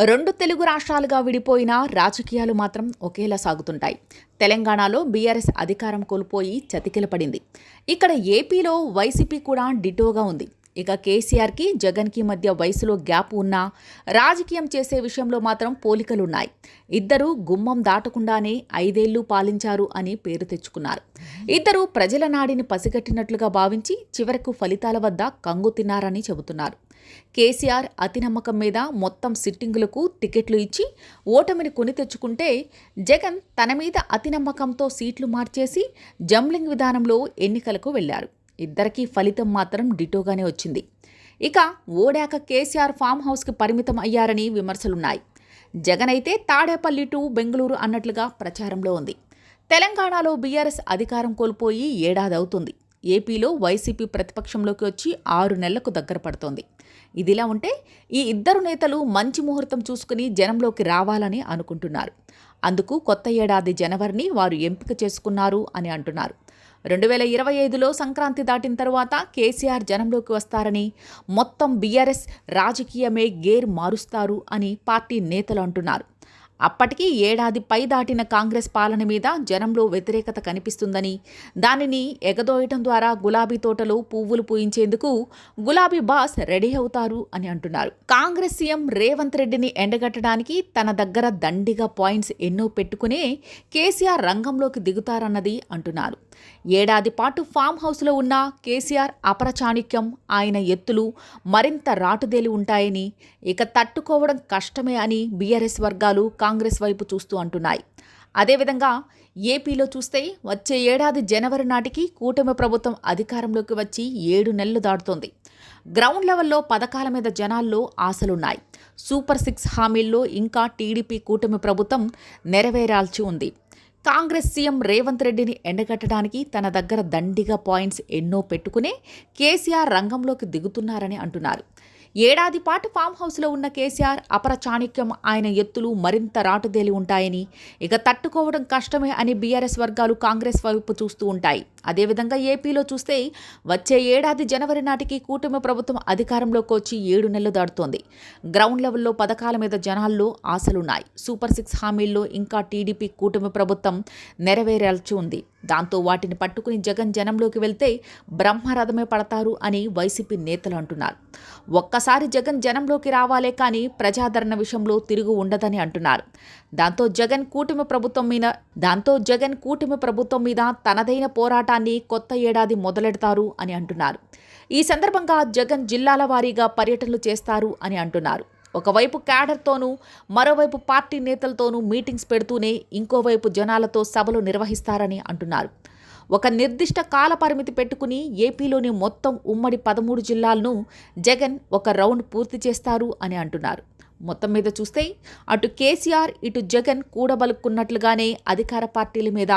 రెండు తెలుగు రాష్ట్రాలుగా విడిపోయిన రాజకీయాలు మాత్రం ఒకేలా సాగుతుంటాయి. తెలంగాణలో బీఆర్ఎస్ అధికారం కోల్పోయి చతికిలపడింది. ఇక్కడ ఏపీలో వైసీపీ కూడా డిటోగా ఉంది. ఇక కేసీఆర్కి జగన్కి మధ్య వయసులో గ్యాప్ ఉన్నా రాజకీయం చేసే విషయంలో మాత్రం పోలికలున్నాయి. ఇద్దరు గుమ్మం దాటకుండానే ఐదేళ్ళు పాలించారు అని పేరు తెచ్చుకున్నారు. ఇద్దరు ప్రజల నాడిని పసిగట్టినట్లుగా భావించి చివరకు ఫలితాల వద్ద కంగు తిన్నారని చెబుతున్నారు. కేసీఆర్ అతి నమ్మకం మీద మొత్తం సిట్టింగులకు టికెట్లు ఇచ్చి ఓటమిని కొని తెచ్చుకుంటే జగన్ తన మీద అతి నమ్మకంతో సీట్లు మార్చేసి జంబ్లింగ్ విధానంలో ఎన్నికలకు వెళ్ళారు ఇద్దరికీ ఫలితం మాత్రం డిటోగానే వచ్చింది. ఇక ఓడాక కేసీఆర్ ఫామ్ హౌస్కి పరిమితం అయ్యారని విమర్శలున్నాయి. జగన్ అయితే తాడేపల్లి టు బెంగళూరు అన్నట్లుగా ప్రచారంలో ఉంది. తెలంగాణలో బీఆర్ఎస్ అధికారం కోల్పోయి ఏడాది అవుతుంది ఏపీలో వైసీపీ ప్రతిపక్షంలోకి వచ్చి ఆరు నెలలకు దగ్గర పడుతోంది. ఇదిలా ఉంటే ఈ ఇద్దరు నేతలు మంచి ముహూర్తం చూసుకుని జనంలోకి రావాలని అనుకుంటున్నారు. అందుకు కొత్త ఏడాది జనవరిని వారు ఎంపిక చేసుకున్నారు అని అంటున్నారు. రెండు వేల ఇరవై ఐదులో సంక్రాంతి దాటిన తరువాత కేసీఆర్ జనంలోకి వస్తారని మొత్తం బీఆర్ఎస్ రాజకీయమే గేర్ మారుస్తారు అని పార్టీ నేతలు అంటున్నారు. అప్పటికీ ఏడాది పై దాటిన కాంగ్రెస్ పాలన మీద జనంలో వ్యతిరేకత కనిపిస్తుందని దానిని ఎగదోయటం ద్వారా గులాబీ తోటలో పువ్వులు పూయించేందుకు గులాబీ బాస్ రెడీ అవుతారు అని అంటున్నారు. కాంగ్రెస్ సీఎం రేవంత్ రెడ్డిని ఎండగట్టడానికి తన దగ్గర దండిగా పాయింట్స్ ఎన్నో పెట్టుకునే కేసీఆర్ రంగంలోకి దిగుతారన్నది అంటున్నారు. ఏడాది పాటు ఫామ్ హౌస్లో ఉన్న కేసీఆర్ అపరచాణిక్యం ఆయన ఎత్తులు మరింత రాటుదేలి ఉంటాయని ఇక తట్టుకోవడం కష్టమే అని బీఆర్ఎస్ వర్గాలు కాంగ్రెస్ వైపు చూస్తూ అంటున్నాయి. అదేవిధంగా ఏపీలో చూస్తే వచ్చే ఏడాది జనవరి నాటికి కూటమి ప్రభుత్వం అధికారంలోకి వచ్చి ఏడు నెలలు దాటుతోంది. గ్రౌండ్ లెవెల్లో పథకాల మీద జనాల్లో ఆశలున్నాయి. సూపర్ సిక్స్ హామీల్లో ఇంకా టీడీపీ కూటమి ప్రభుత్వం నెరవేరాల్చి ఉంది. కాంగ్రెస్ సీఎం రేవంత్ రెడ్డిని ఎండగట్టడానికి తన దగ్గర దండిగా పాయింట్స్ ఎన్నో పెట్టుకునే కేసీఆర్ రంగంలోకి దిగుతున్నారని అంటున్నారు. ఏడాది పాటు ఫామ్ హౌస్లో ఉన్న కేసీఆర్ అపర చాణక్యం ఆయన ఎత్తులు మరింత రాటుదేలి ఉంటాయని. ఇక తట్టుకోవడం కష్టమే అని బీఆర్ఎస్ వర్గాలు కాంగ్రెస్ వైపు చూస్తూ ఉంటాయి. అదేవిధంగా ఏపీలో చూస్తే వచ్చే ఏడాది జనవరి నాటికి కూటమి ప్రభుత్వం అధికారంలోకి వచ్చి ఏడు నెలలు దాడుతోంది గ్రౌండ్ లెవెల్లో పథకాల మీద జనాల్లో ఆశలున్నాయి. సూపర్ సిక్స్ హామీల్లో ఇంకా టీడీపీ కూటమి ప్రభుత్వం నెరవేరాల్చి ఉంది. దాంతో వాటిని పట్టుకుని జగన్ జనంలోకి వెళ్తే బ్రహ్మరథమే పడతారు అని వైసీపీ నేతలు అంటున్నారు. ఒక్కసారి జగన్ జనంలోకి రావాలే కానీ ప్రజాదరణ విషయంలో తిరుగు ఉండదని అంటున్నారు. దాంతో జగన్ కూటమి ప్రభుత్వం మీద దాంతో జగన్ కూటమి ప్రభుత్వం మీద తనదైన పోరాటాన్ని కొత్త ఏడాది మొదలెడతారు అని అంటున్నారు. ఈ సందర్భంగా జగన్ జిల్లాల వారీగా పర్యటనలు చేస్తారు అని అంటున్నారు. ఒకవైపు క్యాడర్తోనూ మరోవైపు పార్టీ నేతలతోనూ మీటింగ్స్ పెడుతూనే ఇంకోవైపు జనాలతో సభలు నిర్వహిస్తారని అంటున్నారు. ఒక నిర్దిష్ట కాల పరిమితి పెట్టుకుని ఏపీలోని మొత్తం ఉమ్మడి పదమూడు జిల్లాలను జగన్ ఒక రౌండ్ పూర్తి చేస్తారు అని అంటున్నారు. మొత్తం మీద చూస్తే అటు కేసీఆర్ ఇటు జగన్ కూడబలుక్కున్నట్లుగానే అధికార పార్టీల మీద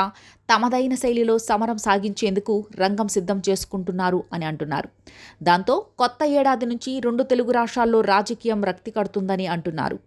తమదైన శైలిలో సమరం సాగించేందుకు రంగం సిద్ధం చేసుకుంటున్నారు అని అంటున్నారు. దాంతో కొత్త ఏడాది నుంచి రెండు తెలుగు రాష్ట్రాల్లో రాజకీయం రక్తి కడుతుందని అంటున్నారు.